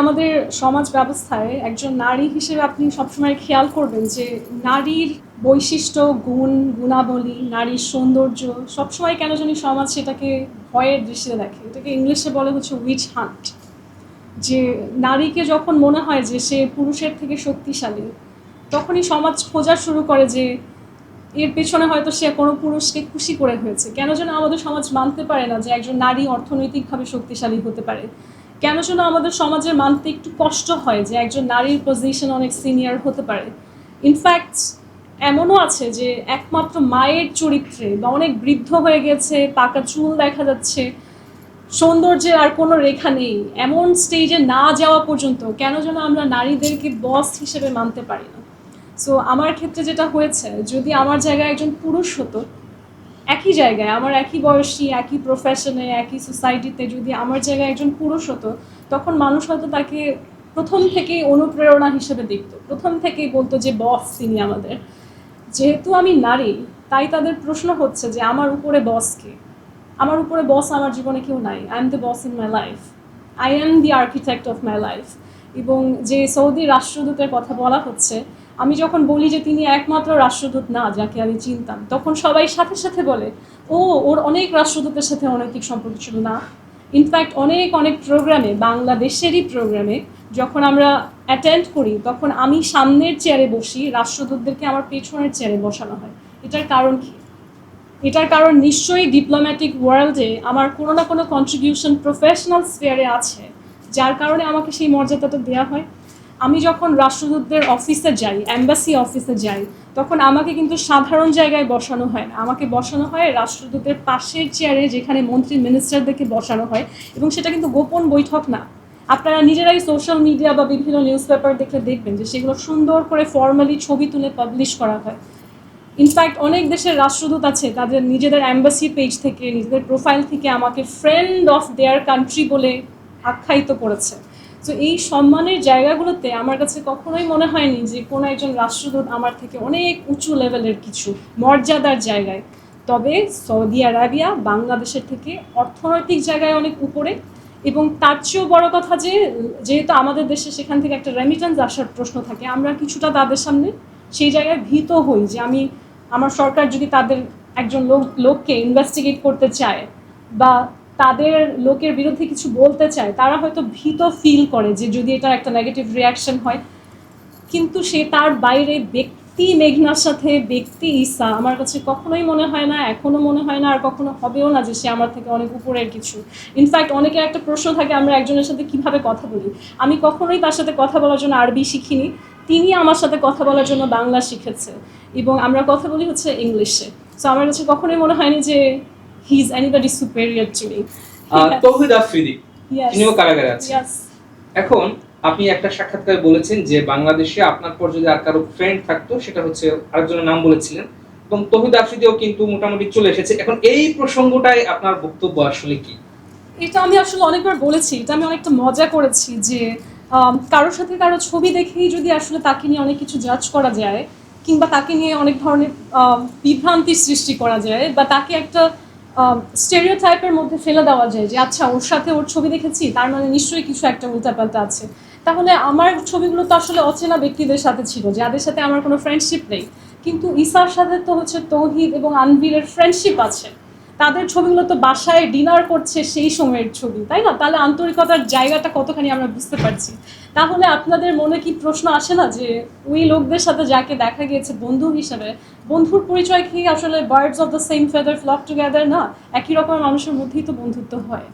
আমাদের সমাজ ব্যবস্থায় একজন নারী হিসেবে আপনি সবসময় খেয়াল করবেন যে নারীর বৈশিষ্ট্য, গুণ, গুণাবলী, নারীর সৌন্দর্য সবসময় কেন জানি সমাজ সেটাকে ভয়ের দৃষ্টিতে দেখে। এটাকে ইংলিশে বলে হচ্ছে উইচ হান্ট যে নারীকে যখন মনে হয় যে সে পুরুষের থেকে শক্তিশালী, তখনই সমাজ খোঁজা শুরু করে যে এর পেছনে হয়তো সে কোনো পুরুষকে খুশি করে হয়েছে। কেন যেন আমাদের সমাজ মানতে পারে না যে একজন নারী অর্থনৈতিকভাবে শক্তিশালী হতে পারে। কেন যেন আমাদের সমাজের মানতে একটু কষ্ট হয় যে একজন নারীর পজিশন অনেক সিনিয়র হতে পারে। ইনফ্যাক্ট এমনও আছে যে একমাত্র মায়ের চরিত্রে বা অনেক বৃদ্ধ হয়ে গেছে, পাকা চুল দেখা যাচ্ছে, সৌন্দর্যের আর কোনো রেখা নেই, এমন স্টেজে না যাওয়া পর্যন্ত কেন যেন আমরা নারীদেরকে বস হিসেবে মানতে পারি না। সো আমার ক্ষেত্রে যেটা হয়েছে, যদি আমার জায়গায় একজন পুরুষ হতো একই জায়গায়, আমার একই বয়সী, একই প্রফেশনে একই সোসাইটিতে যদি আমার জায়গায় একজন পুরুষ হতো, তখন মানুষ হয়তো তাকে প্রথম থেকেই অনুপ্রেরণা হিসেবে দেখতো। প্রথম থেকেই বলতো যে, বস তিনি আমাদের। যেহেতু আমি নারী, তাই তাদের প্রশ্ন হচ্ছে যে, আমার উপরে বস কে? আমার উপরে বস আমার জীবনে কেউ নাই। I am the boss in my life I am the architect of my life এবং যে সৌদি রাষ্ট্রদূতের কথা বলা হচ্ছে আমি যখন বলি যে তিনি একমাত্র রাষ্ট্রদূত না, যাকে আমি চিনতাম, তখন সবাই সাথে সাথে বলে, ও, ওর অনেক রাষ্ট্রদূতের সাথে অনৈতিক সম্পর্ক ছিল। না ইনফ্যাক্ট অনেক অনেক প্রোগ্রামে, বাংলাদেশেরই প্রোগ্রামে, যখন আমরা অ্যাটেন্ড করি, তখন আমি সামনের চেয়ারে বসি, রাষ্ট্রদূতদেরকে আমার পেছনের চেয়ারে বসানো হয়। এটার কারণ কি? এটার কারণ নিশ্চয়ই ডিপ্লোম্যাটিক ওয়ার্ল্ডে আমার কোনো না কোনো কন্ট্রিবিউশন প্রফেশনাল স্পেয়ারে আছে, যার কারণে আমাকে সেই মর্যাদাটা দেওয়া হয়। আমি যখন রাষ্ট্রদূতদের অফিসে যাই অ্যাম্বাসি অফিসে যাই, তখন আমাকে কিন্তু সাধারণ জায়গায় বসানো হয় না। আমাকে বসানো হয় রাষ্ট্রদূতের পাশের চেয়ারে যেখানে মন্ত্রী মিনিস্টারদেরকে বসানো হয় এবং সেটা কিন্তু গোপন বৈঠক না। আপনারা নিজেরাই সোশ্যাল মিডিয়া বা বিভিন্ন নিউজ পেপার দেখলে দেখবেন যে সেগুলো সুন্দর করে ফর্মালি ছবি তুলে পাবলিশ করা হয়। ইনফ্যাক্ট অনেক দেশের রাষ্ট্রদূত আছে, তাদের নিজেদের অ্যাম্বাসি পেজ থেকে, নিজেদের প্রোফাইল থেকে আমাকে ফ্রেন্ড অফ দেয়ার কান্ট্রি বলে আখ্যায়িত করেছে। তো এই সম্মানের জায়গাগুলোতে আমার কাছে কখনোই মনে হয়নি যে কোনো একজন রাষ্ট্রদূত আমার থেকে অনেক উঁচু লেভেলের কিছু মর্যাদার জায়গায়। তবে সৌদি আরাবিয়া বাংলাদেশের থেকে অর্থনৈতিক জায়গায় অনেক উপরে এবং তার চেয়েও বড় কথা যে, যেহেতু আমাদের দেশে সেখান থেকে একটা রেমিটেন্স আসার প্রশ্ন থাকে, আমরা কিছুটা তাদের সামনে সেই জায়গায় ভীত হই যে আমি, আমার সরকার যদি তাদের একজন লোক, লোককে ইনভেস্টিগেট করতে চায় বা তাদের লোকের বিরুদ্ধে কিছু বলতে চায়, তারা হয়তো ভীত ফিল করে যে যদি এটা একটা নেগেটিভ রিয়াকশন হয়। কিন্তু সে তার বাইরে ব্যক্তি মেঘনার সাথে, ব্যক্তি ঈসা, আমার কাছে কখনোই মনে হয় না এখনও মনে হয় না, আর কখনো হবেও না যে সে আমার থেকে অনেক উপরের কিছু। ইনফ্যাক্ট অনেকের একটা প্রশ্ন থাকে, আমরা একজনের সাথে কীভাবে কথা বলি? আমি কখনোই তার সাথে কথা বলার জন্য আরবি শিখিনি, তিনি আমার সাথে কথা বলার জন্য বাংলা শিখেছে। এবং আমরা কথা বলি হচ্ছে ইংলিশে সো আমার কাছে কখনোই মনে হয়নি যে is anybody superior to me uh, Tawhid Afridi তিনিও কারাগারে আছেন। এখন আপনি একটা সাক্ষাৎকারে বলেছেন যে বাংলাদেশে আপনার পর যদি আর কারও ফ্রেন্ড থাকতো সেটা হচ্ছে আরেকজনের নাম বলেছিলেন এবং তহিদ আফ্রিদিও কিন্তু মোটামুটি চলে এসেছে। এখন এই প্রসঙ্গটাই আপনার বক্তব্য আসলে কি? এটা আমি আসলে অনেকবার বলেছি এটা আমি অনেকটা মজা করেছি যে কারোর সাথে কারও ছবি দেখেই যদি আসলে তাকে নিয়ে অনেক কিছু জাজ করা যায় কিংবা তাকে নিয়ে অনেক ধরনের বিভ্রান্তির সৃষ্টি করা যায় বা তাকে একটা স্টেরিও টাইপের মধ্যে ফেলে দেওয়া যায় যে আচ্ছা ওর সাথে ওর ছবি দেখেছি, তার মানে নিশ্চয়ই কিছু একটা উল্টাপাল্টা আছে। তাহলে আমার ছবিগুলো তো আসলে অচেনা ব্যক্তিদের সাথে ছিল, যাদের সাথে আমার কোনো ফ্রেন্ডশিপ নেই। কিন্তু ঈশার সাথে তো হচ্ছে তৌহিদ এবং আনভীরের ফ্রেন্ডশিপ আছে। তাদের ছবিগুলো তো বাসায় ডিনার করছে সেই সময়ের ছবি, তাই না? তাহলে আন্তরিকতার জায়গাটা কতখানি আমরা বুঝতে পারছি? তাহলে আপনাদের মনে কি প্রশ্ন আসে না যে ওই লোকদের সাথে যাকে দেখা গিয়েছে বন্ধু হিসাবে, বন্ধুর পরিচয় কি আসলে birds of the same feather flock together না? একই রকমের মানুষের মধ্যেই তো বন্ধুত্ব হয়।